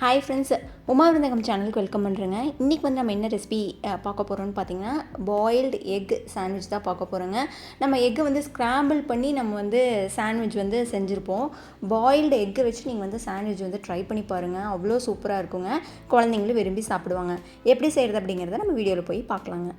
Hi friends Uma விருந்தகம் சேனலுக்கு welcome பண்ணுறேங்க இன்றைக்கி வந்து நம்ம என்ன ரெசிபி பார்க்க போகிறோம்னு பார்த்தீங்கன்னா பாயில்டு எக் சாண்ட்விச் தான் பார்க்க போகிறோங்க நம்ம எக்கை வந்து ஸ்க்ராம்பிள் பண்ணி நம்ம வந்து சாண்ட்விச் வந்து செஞ்சுருப்போம். பாயில்டு எக்கை வச்சு நீங்கள் வந்து சாண்ட்விச் வந்து ட்ரை பண்ணி பாருங்கள் அவ்வளோ சூப்பராக இருக்குங்க. குழந்தைங்களும் விரும்பி சாப்பிடுவாங்க. எப்படி செய்கிறது அப்படிங்கிறத நம்ம வீடியோவில் போய் பார்க்கலாங்க.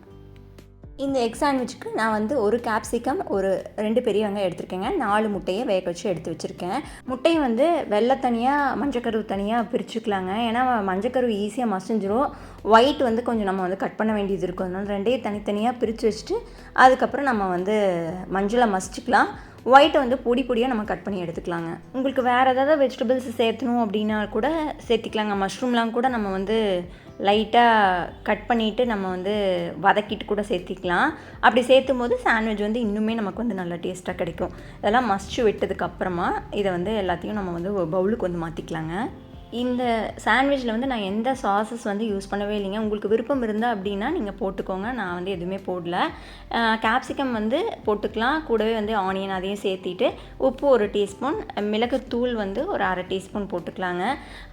இந்த எக் சாண்ட்விச்சுக்கு நான் வந்து ஒரு கேப்சிகம் ஒரு ரெண்டு பெரிய வெங்காயம் எடுத்திருக்கேங்க. நாலு முட்டையை வேக வச்சு எடுத்து வச்சுருக்கேன். முட்டையை வந்து வெள்ளை தனியாக மஞ்சக்கரு தனியாக பிரிச்சுக்கலாங்க. ஏன்னா மஞ்சக்கரு ஈஸியாக மசிஞ்சிரும். ஒயிட் வந்து கொஞ்சம் நம்ம வந்து கட் பண்ண வேண்டியது இருக்கும். அதனால் ரெண்டையும் தனித்தனியாக பிரித்து வச்சுட்டு அதுக்கப்புறம் நம்ம வந்து மஞ்சளை மசிச்சுக்கலாம். ஒயிட்டை வந்து பொடி பொடியாக நம்ம கட் பண்ணி எடுத்துக்கலாங்க. உங்களுக்கு வேறு ஏதாவது வெஜிடபிள்ஸ் சேர்த்தணும் அப்படின்னா கூட சேர்த்திக்கலாங்க. மஷ்ரூம்லாம் கூட நம்ம வந்து லைட்டாக கட் பண்ணிவிட்டு நம்ம வந்து வதக்கிட்டு கூட சேர்த்திக்கலாம். அப்படி சேர்த்தும் போது சாண்ட்விச் வந்து இன்னுமே நமக்கு வந்து நல்லா டேஸ்ட்டாக கிடைக்கும். இதெல்லாம் மஸ்ட் விட்டதுக்கப்புறமா இதை வந்து எல்லாத்தையும் நம்ம வந்து பவுலுக்கு வந்து மாற்றிக்கலாங்க இந்த சாண்ட்விச்சில் வந்து நான் எந்த சாஸஸ் வந்து யூஸ் பண்ணவே இல்லைங்க. உங்களுக்கு விருப்பம் இருந்தால் அப்படின்னா நீங்கள் போட்டுக்கோங்க. நான் வந்து எதுவுமே போடல. கேப்சிகம் வந்து போட்டுக்கலாம். கூடவே வந்து ஆனியன் அதையும் சேர்த்திட்டு உப்பு ஒரு டீஸ்பூன் மிளகுத்தூள் வந்து ஒரு அரை டீஸ்பூன் போட்டுக்கலாங்க.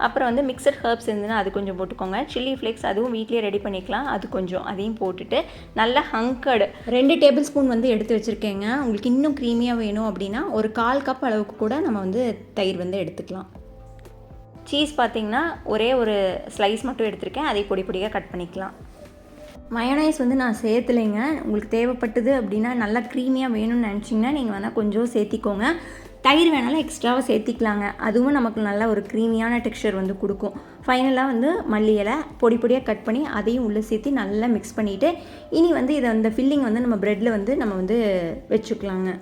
அப்புறம் வந்து மிக்சட் ஹர்ப்ஸ் இருந்ததுன்னா அது கொஞ்சம் போட்டுக்கோங்க. சில்லி ஃப்ளேக்ஸ் அதுவும் வீட்லேயே ரெடி பண்ணிக்கலாம். அது கொஞ்சம் அதையும் போட்டுட்டு நல்லா ஹங்கடு ரெண்டு டேபிள் ஸ்பூன் வந்து எடுத்து வச்சுருக்கேங்க. உங்களுக்கு இன்னும் க்ரீமியாக வேணும் அப்படின்னா ஒரு கால் கப் அளவுக்கு கூட நம்ம வந்து தயிர் வந்து எடுத்துக்கலாம். சீஸ் பார்த்திங்கன்னா ஒரே ஒரு ஸ்லைஸ் மட்டும் எடுத்திருக்கேன். அதை பொடி பொடியாக கட் பண்ணிக்கலாம். மயோனைஸ் வந்து நான் சேர்த்துலைங்க. உங்களுக்கு தேவைப்பட்டது அப்படின்னா நல்லா க்ரீமியாக வேணும்னு நினச்சிங்கன்னா நீங்கள் வேணால் கொஞ்சம் சேர்த்திக்கோங்க. தயிர் வேணாலும் எக்ஸ்ட்ராவாக சேர்த்திக்கலாங்க. அதுவும் நமக்கு நல்ல ஒரு க்ரீமியான டெக்ஸ்சர் வந்து கொடுக்கும். ஃபைனலாக வந்து மல்லி இலை பொடி பொடியாக கட் பண்ணி அதையும் உள்ளே சேர்த்து நல்லா மிக்ஸ் பண்ணிவிட்டு இனி வந்து இதை அந்த ஃபில்லிங் வந்து நம்ம ப்ரெட்டில் வந்து நம்ம வந்து வச்சுக்கலாங்க.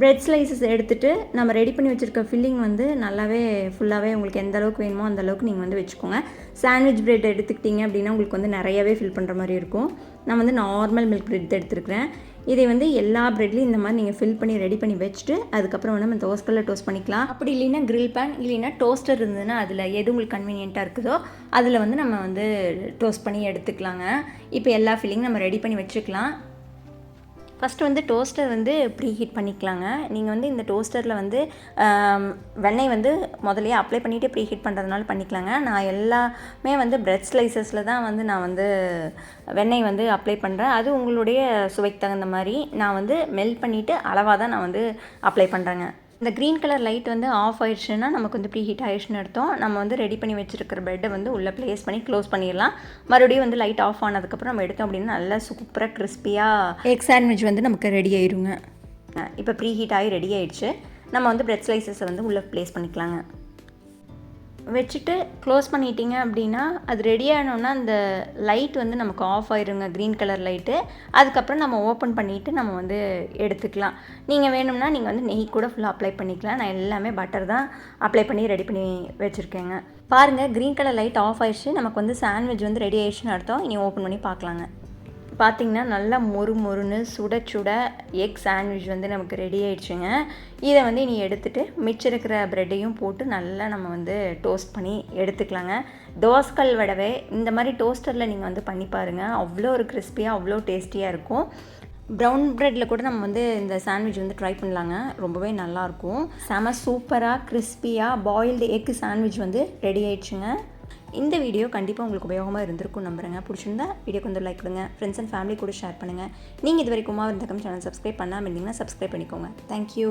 ப்ரெட் ஸ்லைசஸ் எடுத்துகிட்டு நம்ம ரெடி பண்ணி வச்சுருக்க ஃபில்லிங் வந்து நல்லாவே ஃபுல்லாகவே உங்களுக்கு எந்த அளவுக்கு வேணுமோ அந்த அளவுக்கு நீங்கள் வந்து வச்சுக்கோங்க. சாண்ட்விச் ப்ரெட் எடுத்துக்கிட்டிங்க அப்படின்னா உங்களுக்கு வந்து நிறையவே ஃபில் பண்ணுற மாதிரி இருக்கும். நான் வந்து நார்மல் மில்க் ப்ரெட் எடுத்துருக்கிறேன். இதை வந்து எல்லா ப்ரெட்லையும் இந்த மாதிரி நீங்கள் ஃபில் பண்ணி ரெடி பண்ணி வச்சுட்டு அதுக்கப்புறம் வந்து நம்ம தோஸ்கல்ல டோஸ்ட் பண்ணிக்கலாம். அப்படி இல்லைன்னா கிரில் பேன் இல்லைன்னா டோஸ்டர் இருந்ததுன்னா அதில் எது உங்களுக்கு கன்வீனியண்ட்டாக இருக்குதோ அதில் வந்து நம்ம வந்து டோஸ்ட் பண்ணி எடுத்துக்கலாங்க. இப்போ எல்லா ஃபில்லிங் நம்ம ரெடி பண்ணி வச்சுக்கலாம். ஃபஸ்ட்டு வந்து டோஸ்டர் வந்து ப்ரீ ஹீட் பண்ணிக்கலாங்க. நீங்கள் வந்து இந்த டோஸ்டரில் வந்து வெண்ணெய் வந்து முதலையே அப்ளை பண்ணிவிட்டு ப்ரீ ஹீட் பண்ணுறதுனால பண்ணிக்கலாங்க. நான் எல்லாமே வந்து பிரெட் ஸ்லைசஸில் தான் வந்து நான் வந்து வெண்ணெய் வந்து அப்ளை பண்ணுறேன் அது உங்களுடைய சுவைக்கு தகுந்த மாதிரி நான் வந்து மெல்ட் பண்ணிவிட்டு அளவாக தான் நான் வந்து அப்ளை பண்ணுறேங்க இந்த க்ரீன் கலர் லைட் வந்து ஆஃப் ஆயிடுச்சுன்னா நமக்கு வந்து ப்ரீ ஹீட் ஆயிடுச்சுன்னு எடுத்தோம் நம்ம வந்து ரெடி பண்ணி வச்சுருக்கிற பெட்டை வந்து உள்ளே ப்ளேஸ் பண்ணி க்ளோஸ் பண்ணிடலாம். மறுபடியும் வந்து லைட் ஆஃப் ஆனதுக்கப்புறம் நம்ம எடுத்தோம் அப்படின்னா நல்லா சூப்பராக கிறிஸ்பியாக எக் சாண்ட்விச் வந்து நமக்கு ரெடி ஆயிருங்க. இப்போ ப்ரீ ஹீட் ஆகி ரெடி ஆயிடுச்சு. நம்ம வந்து பிரெட் ஸ்லைசஸை வந்து உள்ளே ப்ளேஸ் பண்ணிக்கலாங்க. வச்சுட்டு க்ளோஸ் பண்ணிட்டீங்க அப்படின்னா அது ரெடி ஆனோன்னா அந்த லைட் வந்து நமக்கு ஆஃப் ஆயிருங்க க்ரீன் கலர் லைட்டு அதுக்கப்புறம் நம்ம ஓப்பன் பண்ணிவிட்டு நம்ம வந்து எடுத்துக்கலாம். நீங்கள் வேணும்னா நீங்கள் வந்து நெய் கூட ஃபுல்லாக அப்ளை பண்ணிக்கலாம். நான் எல்லாமே பட்டர் தான் அப்ளை பண்ணி ரெடி பண்ணி வச்சுருக்கேங்க. பாருங்கள் க்ரீன் கலர் லைட் ஆஃப் ஆயிடுச்சு. நமக்கு வந்து சாண்ட்விச் வந்து ரெடி ஆயிடுச்சுன்னு அர்த்தம். இனி ஓப்பன் பண்ணி பார்க்கலாங்க. பார்த்திங்கன்னா நல்லா மொறு மொறுன்னு சுட சுட எக் சாண்ட்விச் வந்து நமக்கு ரெடி ஆயிடுச்சுங்க. இதை வந்து இனி எடுத்துகிட்டு மிச்சம் இருக்கிற ப்ரெட்டையும் போட்டு நல்லா நம்ம வந்து டோஸ்ட் பண்ணி எடுத்துக்கலாங்க. தோஸ்கல் வடவை இந்த மாதிரி டோஸ்டரில் நீங்கள் வந்து பண்ணி பாருங்கள் அவ்வளோ ஒரு கிறிஸ்பியாக அவ்வளோ டேஸ்டியாக இருக்கும். ப்ரௌன் ப்ரெட்டில் கூட நம்ம வந்து இந்த சாண்ட்விச் வந்து ட்ரை பண்ணலாங்க. ரொம்பவே நல்லாயிருக்கும் செம சூப்பராக கிறிஸ்பியாக பாயில்டு எக் சாண்ட்விச் வந்து ரெடி ஆயிடுச்சுங்க. இந்த வீடியோ கண்டிப்பாக உங்களுக்கு உபயோகமாக இருந்திருக்கும் நம்புறேங்க. பிடிச்சிருந்தா வீடியோ கொஞ்சம் லைக் கொடுங்க ஃப்ரெண்ட்ஸ் அண்ட் ஃபேமிலி கூட ஷேர் பண்ணுங்கள் நீங்கள் இது வரைக்கும் உமா விருந்தகம் சேனல் சப்ஸ்கிரைப் பண்ணாமல் இருந்தீங்கன்னா சப்ஸ்கிரைப் பண்ணிக்கோங்க. தேங்க்யூ